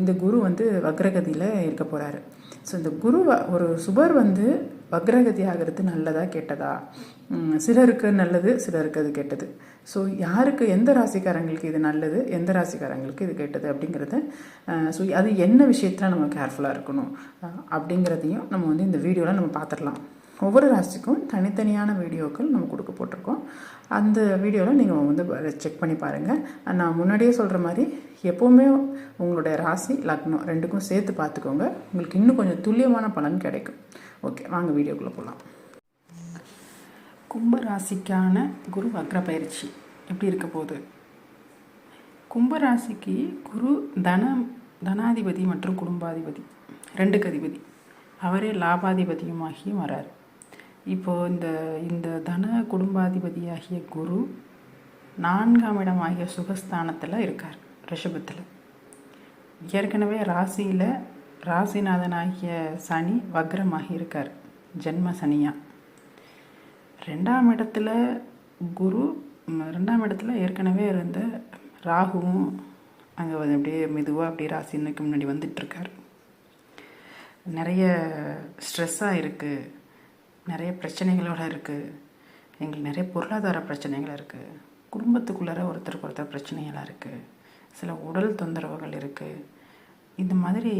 இந்த குரு வந்து வக்ரகதியில் இருக்க போகிறாரு ஸோ இந்த குரு ஒரு சுபர் வந்து வக்ரகதி ஆகிறது நல்லதா கெட்டதா? சிலருக்கு நல்லது சிலருக்கு அது கெட்டது. ஸோ யாருக்கு எந்த ராசிக்காரங்களுக்கு இது நல்லது எந்த ராசிக்காரங்களுக்கு இது கெட்டது அப்படிங்கிறத ஸோ அது என்ன விஷயத்தில் நம்ம கேர்ஃபுல்லாக இருக்கணும் அப்படிங்கிறதையும் நம்ம வந்து இந்த வீடியோவில் நம்ம பார்த்துடலாம் ஒவ்வொரு ராசிக்கும் தனித்தனியான வீடியோக்கள் நம்ம கொடுக்க போட்டிருக்கோம். அந்த வீடியோவில் நீங்கள் வந்து செக் பண்ணி பாருங்கள் நான் முன்னாடியே சொல்கிற மாதிரி எப்போவுமே உங்களுடைய ராசி லக்னம் ரெண்டுக்கும் சேர்த்து பார்த்துக்கோங்க. உங்களுக்கு இன்னும் கொஞ்சம் துல்லியமான பலன் கிடைக்கும். ஓகே வாங்க வீடியோக்குள்ளே போகலாம் கும்ப ராசிக்கான குரு வக்ர பயிற்சி எப்படி இருக்க போகுது? கும்பராசிக்கு குரு தன தனாதிபதி மற்றும் குடும்பாதிபதி ரெண்டுக்கு அதிபதி. அவரே லாபாதிபதியுமாகியும் வரார் இப்போது இந்த இந்த தன குடும்பாதிபதியாகிய குரு நான்காம் இடமாகிய சுகஸ்தானத்தில் இருக்கார். ரிஷபத்தில் ஏற்கனவே ராசியில் ராசிநாதனாகிய சனி வக்ரமாகி இருக்கார். ஜென்ம சனியாக ரெண்டாம் இடத்துல குரு ரெண்டாம் இடத்துல ஏற்கனவே இருந்த ராகுவும் அங்கே வந்து அப்படியே மெதுவாக அப்படியே ராசினுக்கு முன்னாடி வந்துட்டுருக்கார். நிறைய ஸ்ட்ரெஸ்ஸாக இருக்குது நிறைய பிரச்சனைகளோட இருக்குது எங்களுக்கு நிறைய பொருளாதார பிரச்சனைகள் இருக்குது குடும்பத்துக்குள்ளார ஒருத்தருக்கு ஒருத்தர் பிரச்சனைகளாக இருக்குது சில உடல் தொந்தரவுகள் இருக்குது இந்த மாதிரி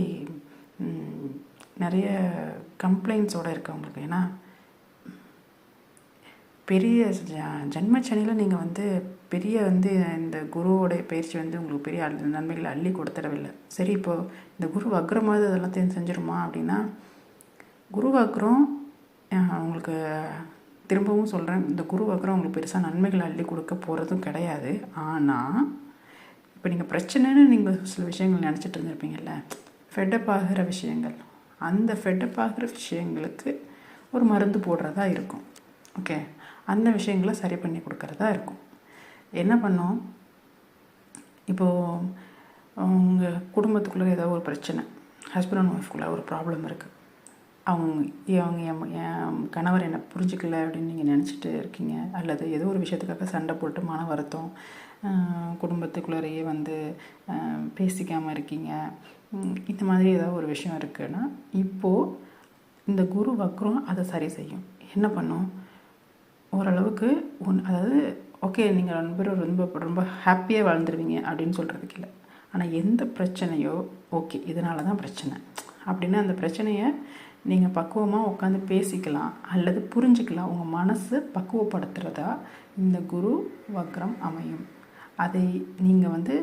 நிறைய கம்ப்ளைண்ட்ஸோடு இருக்கவங்களுக்கு ஏன்னா பெரிய ஜ- ஜென்மச்சனியில் நீங்கள் வந்து பெரிய வந்து இந்த குருவோடைய பயிற்சி வந்து உங்களுக்கு பெரிய நன்மைகளை அள்ளி கொடுத்துடவில்லை. சரி இப்போது இந்த குரு வக்ரமாவது அதெல்லாம் செஞ்சிருமா அப்படின்னா குரு வக்ரம் உங்களுக்கு திரும்பவும் சொல்கிறேன் இந்த குரு வக்ரம் உங்களுக்கு பெருசாக நன்மைகளை அள்ளி கொடுக்க போகிறதும் கிடையாது. ஆனால் இப்போ நீங்கள் பிரச்சனைன்னு நீங்கள் சில விஷயங்கள் நினச்சிட்டு இருந்திருப்பீங்கல்ல ஃபெட்டப் ஆகிற விஷயங்கள். அந்த ஃபெட்டப் ஆகிற விஷயங்களுக்கு ஒரு மருந்து போடுறதா இருக்கும். ஓகே அந்த விஷயங்களை சரி பண்ணி கொடுக்கறதா இருக்கும். என்ன பண்ணோம்? இப்போது உங்கள் குடும்பத்துக்குள்ளே ஏதோ ஒரு பிரச்சனை. ஹஸ்பண்ட் அண்ட் ஒய்ஃப்குள்ளே ஒரு ப்ராப்ளம் இருக்குது அவங்க அவங்க என் என் கணவர் என்னை புரிஞ்சுக்கல அப்படின்னு நீங்கள் நினச்சிட்டு இருக்கீங்க. அல்லது ஏதோ ஒரு விஷயத்துக்காக சண்டை போட்டு மன வருத்தம் குடும்பத்துக்குள்ளேயே வந்து பேசிக்காமல் இருக்கீங்க. இந்த மாதிரி ஏதாவது ஒரு விஷயம் இருக்குன்னா இப்போது இந்த குரு வக்ரம் அதை சரி செய்யும். என்ன பண்ணும்? ஓரளவுக்கு ஒன் அதாவது ஓகே நீங்கள் ரெண்டு பேரும் ரொம்ப ரொம்ப ஹாப்பியாக வாழ்ந்துருவீங்க அப்படின்னு சொல்கிறதுக்கு இல்லை. ஆனால் எந்த பிரச்சனையோ ஓகே இதனால தான் பிரச்சனை. அப்படின்னா அந்த பிரச்சனையை நீங்கள் பக்குவமாக உட்காந்து பேசிக்கலாம் அல்லது புரிஞ்சுக்கலாம். உங்கள் மனசு பக்குவப்படுத்துகிறதா இந்த குரு வக்ரம் அமையும். அதை நீங்கள் வந்து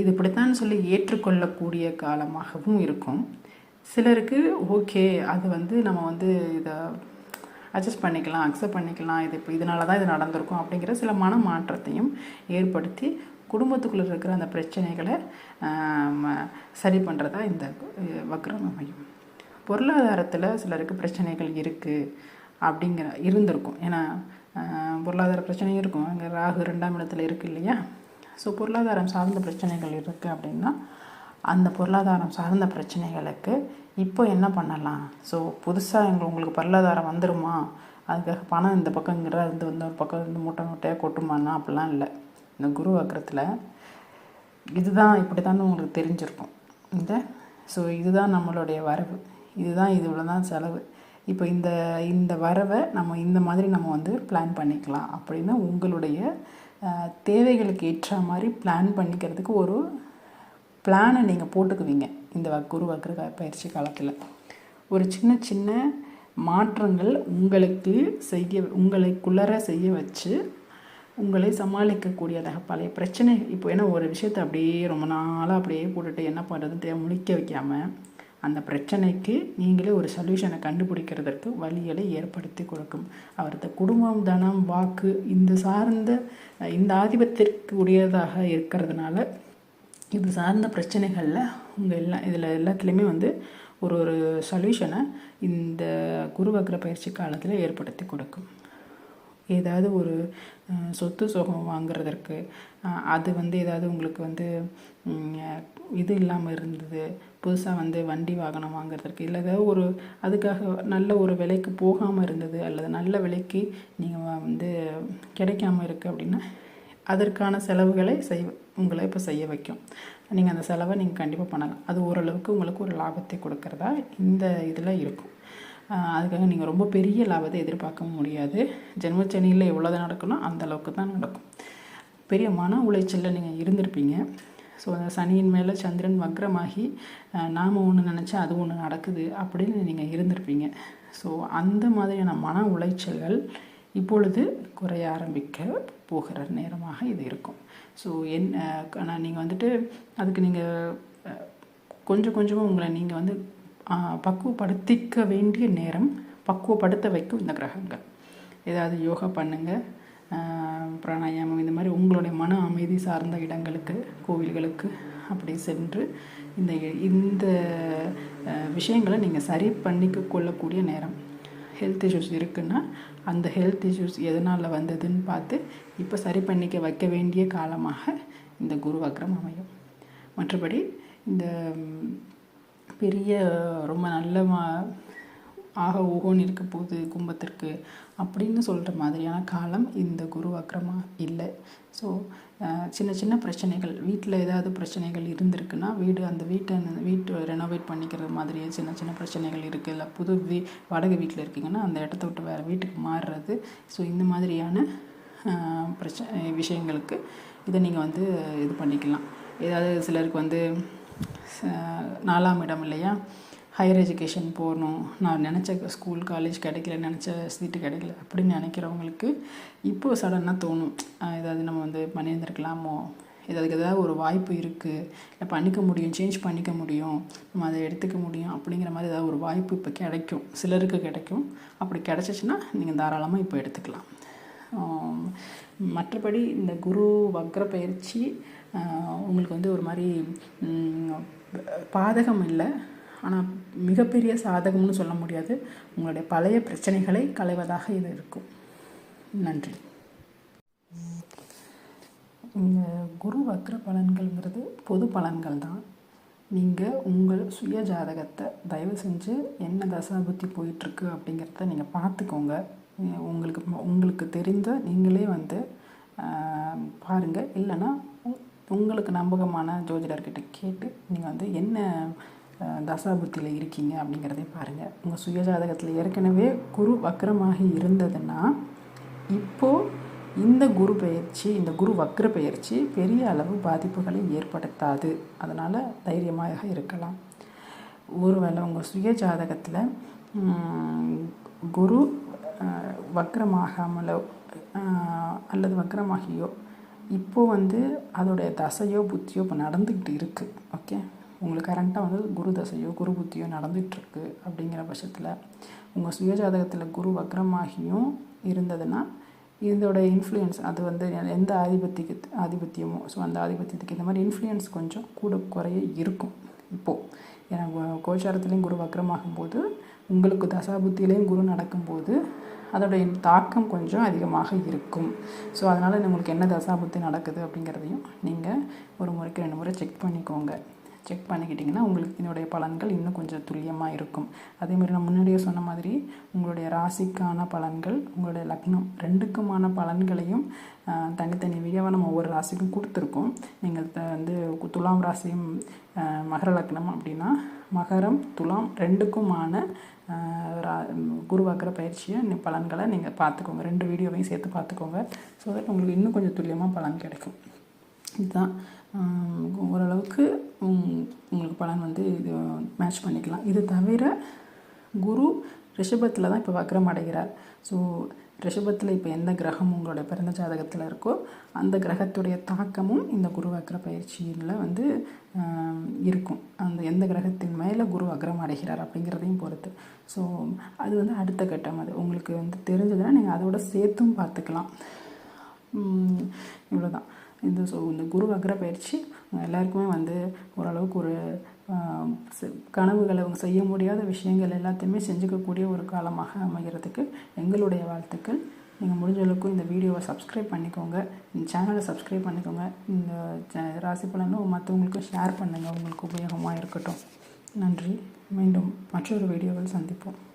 இது இப்படித்தான் சொல்லி ஏற்றுக்கொள்ளக்கூடிய காலமாகவும் இருக்கும். சிலருக்கு ஓகே அது வந்து நம்ம வந்து இதை அட்ஜஸ்ட் பண்ணிக்கலாம் அக்செப்ட் பண்ணிக்கலாம் இது இப்போ இதனால தான் இது நடந்திருக்கும் அப்படிங்கிற சில மன மாற்றத்தையும் ஏற்படுத்தி குடும்பத்துக்குள்ளே இருக்கிற அந்த பிரச்சனைகளை சரி பண்ணுறதா இந்த வக்ரம் அமையும். பொருளாதாரத்தில் சிலருக்கு பிரச்சனைகள் இருக்குது அப்படிங்கிற இருந்திருக்கும். ஏன்னா பொருளாதார பிரச்சனையும் இருக்கும். அங்கே ராகு ரெண்டாம் இடத்துல இருக்குது இல்லையா? ஸோ பொருளாதாரம் சார்ந்த பிரச்சனைகள் இருக்குது அப்படின்னா அந்த பொருளாதாரம் சார்ந்த பிரச்சனைகளுக்கு இப்போ என்ன பண்ணலாம்? ஸோ புதுசாக எங்கள் உங்களுக்கு பொருளாதாரம் வந்துடுமா அதுக்காக பணம் இந்த பக்கங்கிற இருந்து வந்து ஒரு பக்கம் இந்த மூட்டை மூட்டையாக கொட்டுமானா? அப்படிலாம் இல்லை. இந்த குரு வக்கரத்தில் இதுதான் இப்படி தான் உங்களுக்கு தெரிஞ்சிருக்கும். இந்த ஸோ இதுதான் நம்மளுடைய வரவு. இதுதான் இது இவ்வளோ தான் செலவு. இப்போ இந்த இந்த வரவை நம்ம இந்த மாதிரி நம்ம வந்து பிளான் பண்ணிக்கலாம் அப்படின்னா உங்களுடைய தேவைகளுக்கு ஏற்ற மாதிரி பிளான் பண்ணிக்கிறதுக்கு ஒரு பிளானை நீங்கள் போட்டுக்குவீங்க இந்த வ- குரு வக்ர பயிற்சி காலத்தில். ஒரு சின்ன சின்ன மாற்றங்கள் உங்களுக்கு செய்ய உங்களுக்குள்ளர செய்ய வச்சு உங்களை சமாளிக்கக்கூடியதாக பழைய பிரச்சனை இப்போ ஏன்னா ஒரு விஷயத்தை அப்படியே ரொம்ப நாளாக அப்படியே போட்டுட்டு என்ன பண்ணுறதுன்னு தேவை முழிக்க வைக்காமல் அந்த பிரச்சனைக்கு நீங்களே ஒரு சொல்யூஷனை கண்டுபிடிக்கிறதற்கு வழிகளை ஏற்படுத்தி கொடுக்கும். அவரது குடும்பம் தனம் வாக்கு இந்த சார்ந்த இந்த ஆதிபத்திற்கு உரியதாக இருக்கிறதுனால இது சார்ந்த பிரச்சனைகளில் உங்கள் எல்லா இதில் எல்லாத்துலேயுமே வந்து ஒரு ஒரு சொல்யூஷனை இந்த குருவக்ர பயிற்சி காலத்தில் ஏற்படுத்தி கொடுக்கும். ஏதாவது ஒரு சொத்து சுகம் வாங்குறதற்கு அது வந்து ஏதாவது உங்களுக்கு வந்து இது இல்லாமல் இருந்தது. புதுசாக வந்து வண்டி வாகனம் வாங்குறதற்கு இல்லை ஏதாவது ஒரு அதுக்காக நல்ல ஒரு விலைக்கு போகாமல் இருந்தது அல்லது நல்ல விலைக்கு நீங்கள் வந்து கிடைக்காம இருக்குது அப்படின்னா அதற்கான செலவுகளை செய் உங்களை இப்போ செய்ய வைக்கும். நீங்கள் அந்த செலவை நீங்கள் கண்டிப்பாக பண்ணலாம். அது ஓரளவுக்கு உங்களுக்கு ஒரு லாபத்தை கொடுக்கறதா இந்த இதில் இருக்கும். அதுக்காக நீங்கள் ரொம்ப பெரிய லாபத்தை எதிர்பார்க்க முடியாது. ஜென்மச்சனியில் எவ்வளோதான் நடக்கணும் அந்த அளவுக்கு தான் நடக்கும். பெரிய மன உளைச்சலில் நீங்கள் இருந்திருப்பீங்க. ஸோ அந்த சனியின் மேலே சந்திரன் வக்ரமாகி நாம் ஒன்று நினச்சா அது ஒன்று நடக்குது அப்படின்னு நீங்கள் இருந்திருப்பீங்க. ஸோ அந்த மாதிரியான மன உளைச்சல்கள் இப்பொழுது குறைய ஆரம்பிக்க போகிற நேரமாக இது இருக்கும். ஸோ என் நீங்கள் வந்துட்டு அதுக்கு நீங்கள் கொஞ்சம் கொஞ்சமாக உங்களை நீங்கள் வந்து பக்குவப்படுத்திக்க வேண்டிய நேரம் பக்குவப்படுத்த வைக்கும் இந்த கிரகங்கள். ஏதாவது யோகா பண்ணுங்கள் பிராணாயாமம் இந்த மாதிரி உங்களுடைய மன அமைதி சார்ந்த இடங்களுக்கு கோவில்களுக்கு அப்படி சென்று இந்த இந்த விஷயங்களை நீங்கள் சரி பண்ணிக்க கொள்ளக்கூடிய நேரம். ஹெல்த் இஷ்யூஸ் இருக்குன்னா அந்த ஹெல்த் இஷ்யூஸ் எதனால் வந்ததுன்னு பார்த்து இப்போ சரி பண்ணிக்க வைக்க வேண்டிய காலமாக இந்த குரு வக்ரம் அமையும். மற்றபடி இந்த பெரிய ரொம்ப நல்ல மா- ஆக ஓகோன்னு இருக்க போகுது கும்பத்திற்கு அப்படின்னு சொல்கிற மாதிரியான காலம் இந்த குரு வக்ரமாக இல்லை. ஸோ சின்ன சின்ன பிரச்சனைகள் வீட்டில் ஏதாவது பிரச்சனைகள் இருந்திருக்குன்னா வீடு அந்த வீட்டை வீட்டை ரெனோவேட் பண்ணிக்கிற மாதிரியே சின்ன சின்ன பிரச்சனைகள் இருக்குது இல்லை புது வீ வாடகை வீட்டில் இருக்கீங்கன்னா அந்த இடத்த விட்டு வேறு வீட்டுக்கு மாறுறது. ஸோ இந்த மாதிரியான பிரச்சனை விஷயங்களுக்கு இதை நீங்கள் வந்து இது பண்ணிக்கலாம். ஏதாவது சிலருக்கு வந்து நாலாம் இடம் இல்லையா? ஹையர் எஜுகேஷன் போகணும். நான் நினச்ச ஸ்கூல் காலேஜ் கிடைக்கல நினச்ச சீட்டு கிடைக்கல அப்படின்னு நினைக்கிறவங்களுக்கு இப்போது சடனாக தோணும். ஏதாவது நம்ம வந்து பண்ணியிருந்துருக்கலாமோ? ஏதாவதுக்கு ஏதாவது ஒரு வாய்ப்பு இருக்குது இல்லை பண்ணிக்க முடியும் சேஞ்ச் பண்ணிக்க முடியும். நம்ம அதை எடுத்துக்க முடியும் அப்படிங்கிற மாதிரி ஏதாவது ஒரு வாய்ப்பு இப்போ கிடைக்கும். சிலருக்கு கிடைக்கும். அப்படி கிடைச்சிச்சின்னா நீங்கள் தாராளமாக இப்போ எடுத்துக்கலாம். மற்றபடி இந்த குரு வக்ர பயிற்சி உங்களுக்கு வந்து ஒரு மாதிரி பாதகம் இல்லை. ஆனால் மிகப்பெரிய சாதகம்னு சொல்ல முடியாது. உங்களுடைய பழைய பிரச்சனைகளை களைவதாக இது இருக்கும். நன்றி. இந்த குரு வக்ர பலன்கள்ங்கிறது பொது பலன்கள் தான் நீங்கள் உங்கள் சுய ஜாதகத்தை தயவு செஞ்சு என்ன தசாபுத்தி போயிட்டுருக்கு அப்படிங்கிறத நீங்கள் பார்த்துக்கோங்க. உங்களுக்கு உங்களுக்கு தெரிந்த நீங்களே வந்து பாருங்கள் இல்லைன்னா உங்களுக்கு நம்பகமான ஜோதிடர்கிட்ட கேட்டு நீங்கள் வந்து என்ன தசாபுத்தியில் இருக்கீங்க அப்படிங்கிறதே பாருங்கள் உங்கள் சுய ஜாதகத்தில் ஏற்கனவே குரு வக்ரமாகி இருந்ததுன்னா இப்போது இந்த குரு பயிற்சி இந்த குரு வக்ர பயிற்சி பெரிய அளவு பாதிப்புகளை ஏற்படுத்தாது. அதனால் தைரியமாக இருக்கலாம். ஒருவேளை உங்கள் சுய ஜாதகத்தில் குரு வக்ரமாகாமலோ அல்லது வக்ரமாகியோ இப்போ வந்து அதோடைய தசையோ புத்தியோ இப்போ நடந்துக்கிட்டு இருக்குது ஓகே? உங்களுக்கு கரண்ட்டாக வந்து குரு தசையோ குரு புத்தியோ நடந்துகிட்ருக்கு அப்படிங்கிற பட்சத்தில் உங்கள் சுயஜாதகத்தில் குரு வக்ரமாகியும் இருந்ததுன்னா இதோட இன்ஃப்ளூயன்ஸ் அது வந்து எந்த ஆதிபத்தியக்கு ஆதிபத்தியமோ ஸோ அந்த ஆதிபத்தியத்துக்கு இந்த மாதிரி இன்ஃப்ளூயன்ஸ் கொஞ்சம் கூட குறைய இருக்கும் இப்போது ஏன்னா கோச்சாரத்துலேயும் குரு வக்ரமாகும் போது உங்களுக்கு தசாபுத்தியிலையும் குரு நடக்கும்போது அதோடைய தாக்கம் கொஞ்சம் அதிகமாக இருக்கும். ஸோ அதனால் உங்களுக்கு என்ன தசாபுத்தி நடக்குது அப்படிங்கிறதையும் நீங்கள் ஒரு முறைக்கு ரெண்டு முறை செக் பண்ணிக்கோங்க. செக் பண்ணிக்கிட்டிங்கன்னா உங்களுக்கு இதனுடைய பலன்கள் இன்னும் கொஞ்சம் துல்லியமாக இருக்கும். அதே மாதிரி நான் முன்னாடியே சொன்ன மாதிரி உங்களுடைய ராசிக்கான பலன்கள் உங்களுடைய லக்னம் ரெண்டுக்குமான பலன்களையும் தனித்தனி வீடியோவாக நம்ம ஒவ்வொரு ராசிக்கும் கொடுத்துருக்கோம். நீங்கள் த- வந்து துலாம் ராசியும் மகர லக்னம் அப்படின்னா மகரம் துலாம் ரெண்டுக்குமான ரா- குரு பயிற்சியை பலன்களை நீங்கள் பார்த்துக்கோங்க. ரெண்டு வீடியோவையும் சேர்த்து பார்த்துக்கோங்க. ஸோ தட் உங்களுக்கு இன்னும் கொஞ்சம் துல்லியமாக பலன் கிடைக்கும். இதுதான். ஓரளவுக்கு உங்களுக்கு பலன் வந்து இது மேட்ச் பண்ணிக்கலாம். இது தவிர குரு ரிஷபத்தில் தான் இப்போ வக்ரம் அடைகிறார். ஸோ ரிஷபத்தில் இப்போ எந்த கிரகம் உங்களுடைய பிறந்த ஜாதகத்தில் இருக்கோ அந்த கிரகத்துடைய தாக்கமும் இந்த குரு வக்ர பயிற்சியில் வந்து இருக்கும். அந்த எந்த கிரகத்தின் மேலே குரு வக்ரம் அடைகிறார் அப்படிங்கிறதையும் பொறுத்து. ஸோ அது வந்து அடுத்த கட்டம் அது. உங்களுக்கு வந்து தெரிஞ்சதுன்னா நீங்கள் அதோட சேர்த்தும் பார்த்துக்கலாம். இவ்வளோதான் இந்த ஸோ இந்த குரு வக்ர பயிற்சி எல்லாருக்குமே வந்து ஓரளவுக்கு ஒரு செ- கனவுகளை அவங்க செய்ய முடியாத விஷயங்கள் எல்லாத்தையுமே செஞ்சுக்கக்கூடிய ஒரு காலமாக அமைகிறதுக்கு எங்களுடைய வாழ்த்துக்கள். நீங்கள் முடிஞ்ச அளவுக்கு இந்த வீடியோவை சப்ஸ்கிரைப் பண்ணிக்கோங்க. இந்த சேனலை சப்ஸ்கிரைப் பண்ணிக்கோங்க. இந்த ராசி பலனும் மற்றவங்களுக்கும் ஷேர் பண்ணுங்கள் உங்களுக்கு உபயோகமாக இருக்கட்டும். நன்றி. மீண்டும் மற்றொரு வீடியோவில் சந்திப்போம்.